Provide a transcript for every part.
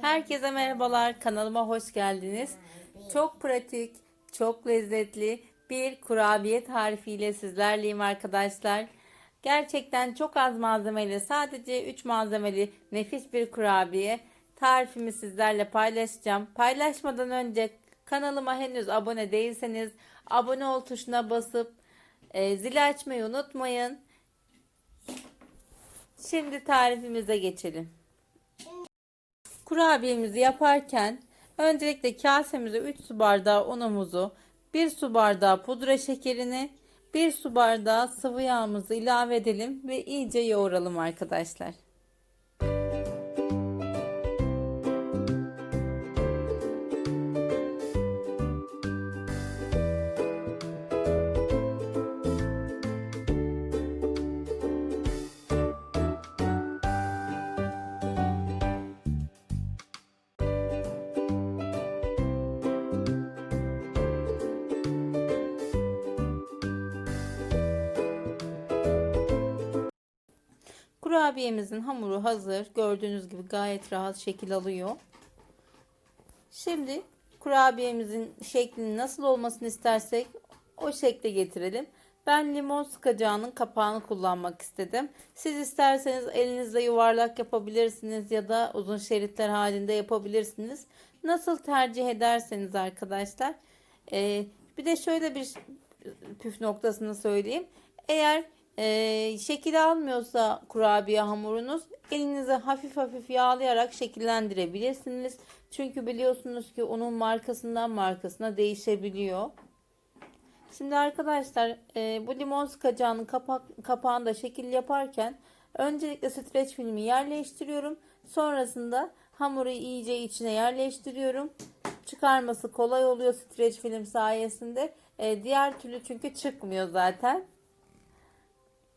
Herkese merhabalar. Kanalıma hoş geldiniz. Çok pratik, çok lezzetli bir kurabiye tarifiyle sizlerleyim arkadaşlar. Gerçekten çok az malzemeyle sadece 3 malzemeli nefis bir kurabiye tarifimi sizlerle paylaşacağım. Paylaşmadan önce kanalıma henüz abone değilseniz abone ol tuşuna basıp e, zili açmayı unutmayın. Şimdi tarifimize geçelim. Kurabiyemizi yaparken öncelikle kasemize 3 su bardağı unumuzu, 1 su bardağı pudra şekerini, 1 su bardağı sıvı yağımızı ilave edelim ve iyice yoğuralım arkadaşlar. Kurabiyemizin hamuru hazır. Gördüğünüz gibi gayet rahat şekil alıyor. Şimdi kurabiyemizin şeklinin nasıl olmasını istersek o şekle getirelim. Ben limon sıkacağının kapağını kullanmak istedim. Siz isterseniz elinizle yuvarlak yapabilirsiniz ya da uzun şeritler halinde yapabilirsiniz. Nasıl tercih ederseniz arkadaşlar. Ee, bir de şöyle bir püf noktasını söyleyeyim. Eğer e, şekil almıyorsa kurabiye hamurunuz elinize hafif hafif yağlayarak şekillendirebilirsiniz. Çünkü biliyorsunuz ki onun markasından markasına değişebiliyor. Şimdi arkadaşlar e, bu limon sıkacağının kapak, kapağında şekil yaparken öncelikle streç filmi yerleştiriyorum. Sonrasında hamuru iyice içine yerleştiriyorum. Çıkarması kolay oluyor streç film sayesinde. E, diğer türlü çünkü çıkmıyor zaten.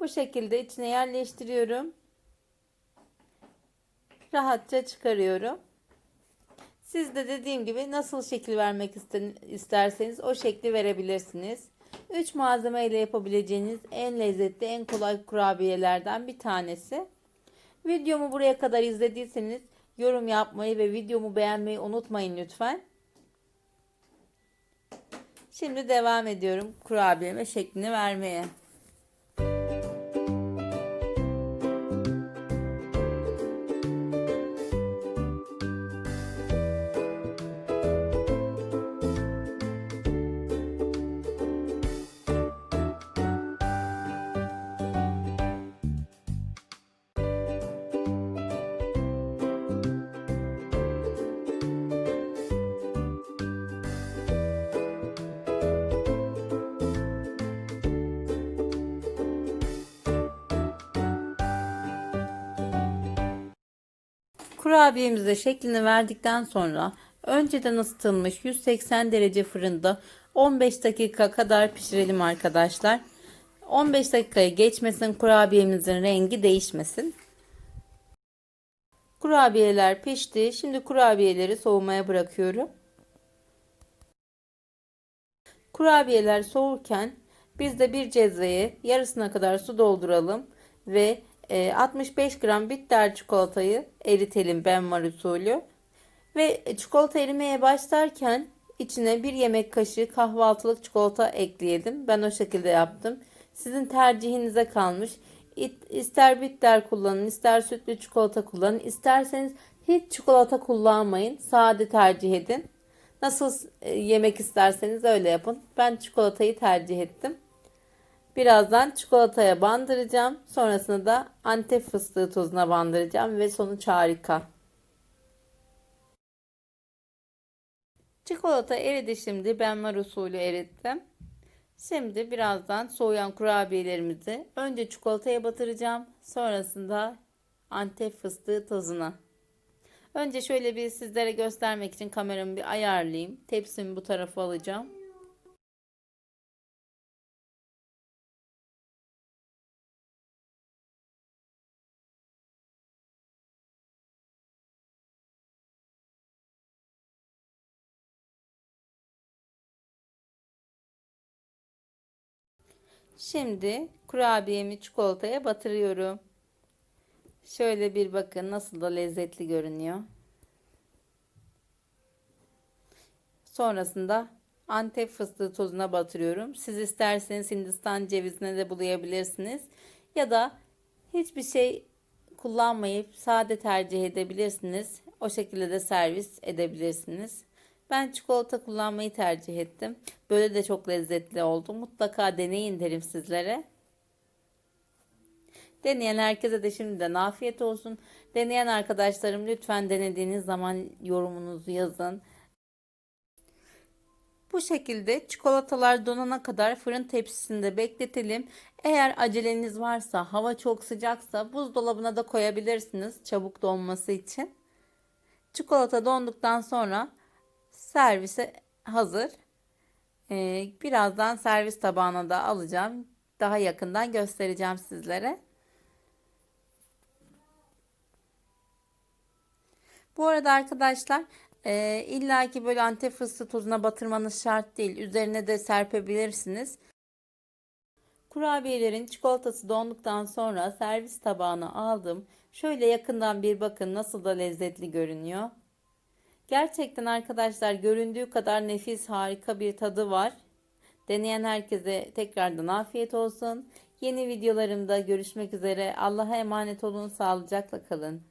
Bu şekilde içine yerleştiriyorum. Rahatça çıkarıyorum. Siz de dediğim gibi nasıl şekil vermek isterseniz o şekli verebilirsiniz. 3 malzeme ile yapabileceğiniz en lezzetli, en kolay kurabiyelerden bir tanesi. Videomu buraya kadar izlediyseniz yorum yapmayı ve videomu beğenmeyi unutmayın lütfen. Şimdi devam ediyorum kurabiyeme şeklini vermeye. Kurabiyemize şeklini verdikten sonra önceden ısıtılmış 180 derece fırında 15 dakika kadar pişirelim arkadaşlar. 15 dakikayı geçmesin kurabiyemizin rengi değişmesin. Kurabiyeler pişti. Şimdi kurabiyeleri soğumaya bırakıyorum. Kurabiyeler soğurken biz de bir cezveye yarısına kadar su dolduralım ve 65 ee, gram bitter çikolatayı eritelim benmar usulü. Ve çikolata erimeye başlarken içine bir yemek kaşığı kahvaltılık çikolata ekleyelim. Ben o şekilde yaptım. Sizin tercihinize kalmış. İster bitter kullanın, ister sütlü çikolata kullanın. İsterseniz hiç çikolata kullanmayın. Sade tercih edin. Nasıl e, yemek isterseniz öyle yapın. Ben çikolatayı tercih ettim. Birazdan çikolataya bandıracağım. Sonrasında da antep fıstığı tozuna bandıracağım ve sonuç harika. Çikolata eridi şimdi. Ben var usulü erittim. Şimdi birazdan soğuyan kurabiyelerimizi önce çikolataya batıracağım. Sonrasında antep fıstığı tozuna. Önce şöyle bir sizlere göstermek için kameramı bir ayarlayayım. Tepsimi bu tarafa alacağım. Şimdi kurabiyemi çikolataya batırıyorum. Şöyle bir bakın nasıl da lezzetli görünüyor. Sonrasında Antep fıstığı tozuna batırıyorum. Siz isterseniz Hindistan cevizine de bulayabilirsiniz. Ya da hiçbir şey kullanmayıp sade tercih edebilirsiniz. O şekilde de servis edebilirsiniz. Ben çikolata kullanmayı tercih ettim. Böyle de çok lezzetli oldu. Mutlaka deneyin derim sizlere. Deneyen herkese de şimdiden afiyet olsun. Deneyen arkadaşlarım lütfen denediğiniz zaman yorumunuzu yazın. Bu şekilde çikolatalar donana kadar fırın tepsisinde bekletelim. Eğer aceleniz varsa, hava çok sıcaksa buzdolabına da koyabilirsiniz çabuk donması için. Çikolata donduktan sonra servise hazır. Ee, birazdan servis tabağına da alacağım. Daha yakından göstereceğim sizlere. Bu arada arkadaşlar e, illa ki böyle antep fıstığı tozuna batırmanız şart değil. Üzerine de serpebilirsiniz. Kurabiyelerin çikolatası donduktan sonra servis tabağına aldım. Şöyle yakından bir bakın nasıl da lezzetli görünüyor. Gerçekten arkadaşlar göründüğü kadar nefis harika bir tadı var. Deneyen herkese tekrardan afiyet olsun. Yeni videolarımda görüşmek üzere. Allah'a emanet olun. Sağlıcakla kalın.